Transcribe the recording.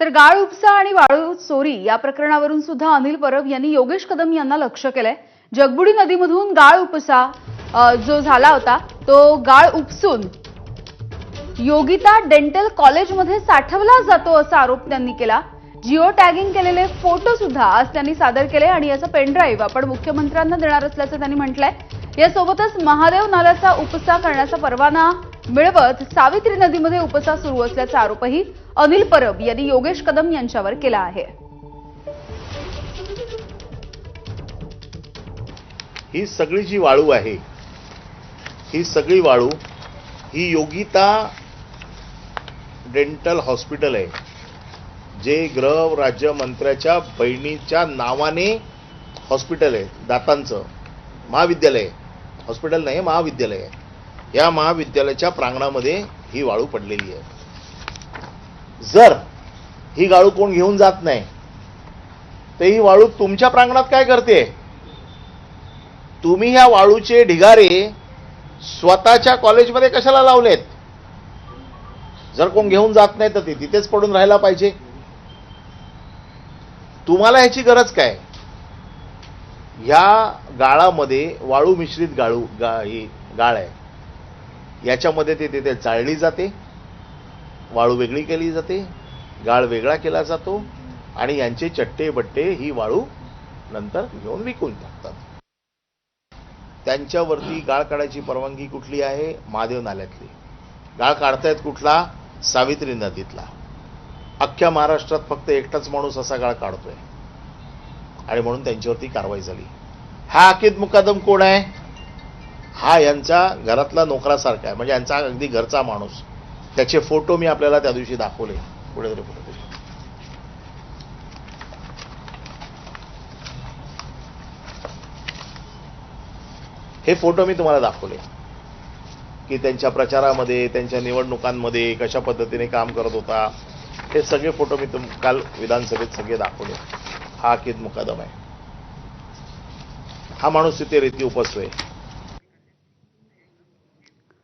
तर गाळ उपसा आणि वाळू चोरी या प्रकरणावरून सुद्धा अनिल परब यांनी योगेश कदम यांना लक्ष केलंय. जगबुडी नदीमधून गाळ उपसा जो झाला होता तो गाळ उपसून योगिता डेंटल कॉलेजमध्ये साठवला जातो असा आरोप त्यांनी केला. जिओ टॅगिंग केलेले फोटो सुद्धा आज त्यांनी सादर केले आणि याचं पेनड्राईव्ह आपण मुख्यमंत्र्यांना देणार असल्याचं त्यांनी म्हटलंय. यासोबतच महादेव नाल्याचा उपसा करण्याचा परवाना मिळवत सावित्री नदीमध्ये उपसा सुरू असल्याचा आरोपही अनिल परब यांनी योगेश कदम यांच्यावर केला आहे. ही सगळी जी वाळू आहे ही सगळी वाळू ही योगिता डेंटल हॉस्पिटल आहे जे गृह राज्यमंत्र्याच्या बहिणीच्या नावाने हॉस्पिटल आहे दातांचं. महाविद्यालय. हॉस्पिटल नाही महाविद्यालय आहे. या महाविद्यालयाच्या प्रांगणामध्ये ही वाळू पडलेली आहे. जर ही गाळू कोण घेऊन जात नाही तर ही वाळू तुमच्या प्रांगणात काय करते? तुम्ही ह्या वाळूचे ढिगारे स्वतःच्या कॉलेजमध्ये कशाला लावलेत? जर कोण घेऊन जात नाही तर ते तिथेच पडून राहायला पाहिजे. तुम्हाला ह्याची गरज काय? ह्या गाळामध्ये वाळू मिश्रित गाळू गा ही गाळ आहे. याच्यामध्ये ते तिथे चाळली जाते वाळू वेगळी केली जाते गाळ वेगळा केला जातो आणि यांचे चट्टे बट्टे ही वाळू नंतर घेऊन विकून टाकतात. त्यांच्यावरती गाळ काढायची परवानगी कुठली आहे? महादेव नाल्यातली. गाळ काढतायत कुठला? सावित्री नदीतला. अख्ख्या महाराष्ट्रात फक्त एकटाच माणूस असा गाळ काढतोय. आणि म्हणून त्यांच्यावरती कारवाई झाली. हा अकित मुकादम कोण आहे? हा यांचा घरातला नोकरासारखा आहे. म्हणजे यांचा अगदी घरचा माणूस. त्याचे फोटो मी आपल्याला त्या दिवशी दाखवले. पुढे तरी पुढे हे फोटो मी तुम्हाला दाखवले. की त्यांच्या प्रचारामध्ये त्यांच्या निवडणुकांमध्ये कशा पद्धतीने काम करत होता. हे सगळे फोटो मी तुम काल विधानसभेत सगळे दाखवले. हा अकिद मुकादम आहे. हा माणूस तिथे रेती उपसतोय